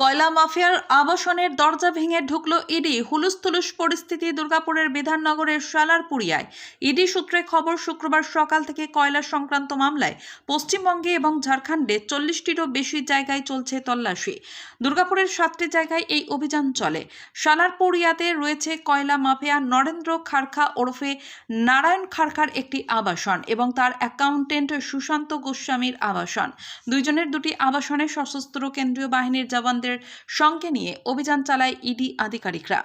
কয়লা মাফিয়ার আবাসনের দরজা ভেঙে ঢুকলো ইডি। হুলুস্থুলুস পরিস্থিতি দুর্গাপুরের বিধাননগরের শালারপুরিয়ায়। ইডি সূত্রে খবর, শুক্রবার সকাল থেকে কয়লা সংক্রান্ত মামলায় পশ্চিমবঙ্গে এবং ঝাড়খণ্ডে চল্লিশটিরও বেশি জায়গায় চলছে তল্লাশি। দুর্গাপুরের সাতটি জায়গায় এই অভিযান চলে। শালারপুরিয়াতে রয়েছে কয়লা মাফিয়া নরেন্দ্র খারখা ওরফে নারায়ণ খারখার একটি আবাসন এবং তার অ্যাকাউন্টেন্ট সুশান্ত গোস্বামীর আবাসন। দুইজনের দুটি আবাসনে সশস্ত্র কেন্দ্রীয় বাহিনীর জওয়ানদের সঙ্গে নিয়ে অভিযান চালায় ইডি আধিকারিকরা।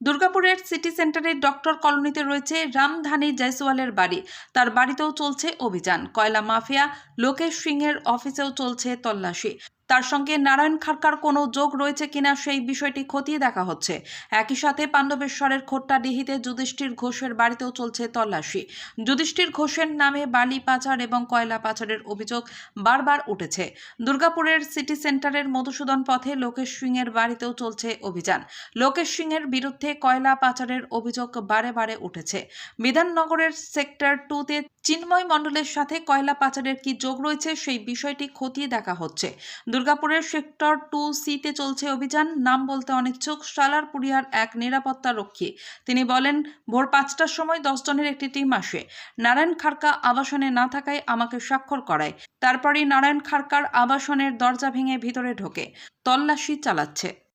দুর্গাপুরের সিটি সেন্টারের ডক্টর কলোনিতে রয়েছে রামধানী জয়সওয়ালের বাড়ি। তার বাড়িতেও চলছে অভিযান। কয়লা মাফিয়া লোকেশ সিংয়ের অফিসেও চলছে তল্লাশি। তার সঙ্গে নারায়ণ খারকার কোনো যোগ রয়েছে কিনা সেই বিষয়টি খতিয়ে দেখা হচ্ছে। একই সাথে পাণ্ডবেশ্বরের খোট্টাডিহিতে যুধিষ্ঠির ঘোষের বাড়িতেও চলছে তল্লাশি। যুধিষ্ঠির ঘোষের নামে বালি পাচার এবং কয়লা পাচারের অভিযোগ বারবার উঠেছে। দুর্গাপুরের সিটি সেন্টারের মধুসূদন পথে লোকেশ সিংয়ের বাড়িতেও চলছে অভিযান। লোকেশ সিংয়ের বিরুদ্ধে কয়লা পাচারের অভিযোগ বারে বারে উঠেছে। বিধাননগরের সেক্টর টুতে চিন্ময় মণ্ডলের সাথে কয়লা পাচারের কি যোগ রয়েছে সেই বিষয়টি খতিয়ে দেখা হচ্ছে। দুর্গাপুরের সেক্টর টু সিতে চলছে অভিযান। নাম বলতে অনিচ্ছুক। সালারপুরিয়ার এক নিরাপত্তা রক্ষী তিনি বলেন, ভোর পাঁচটার সময় দশজনের একটি টিম আসে। নারায়ণ খাড়কা আবাসনে না থাকায় আমাকে স্বাক্ষর করায়। তারপরই নারায়ণ খাড়কার আবাসনের দরজা ভেঙে ভিতরে ঢোকে। তল্লাশি চালাচ্ছে।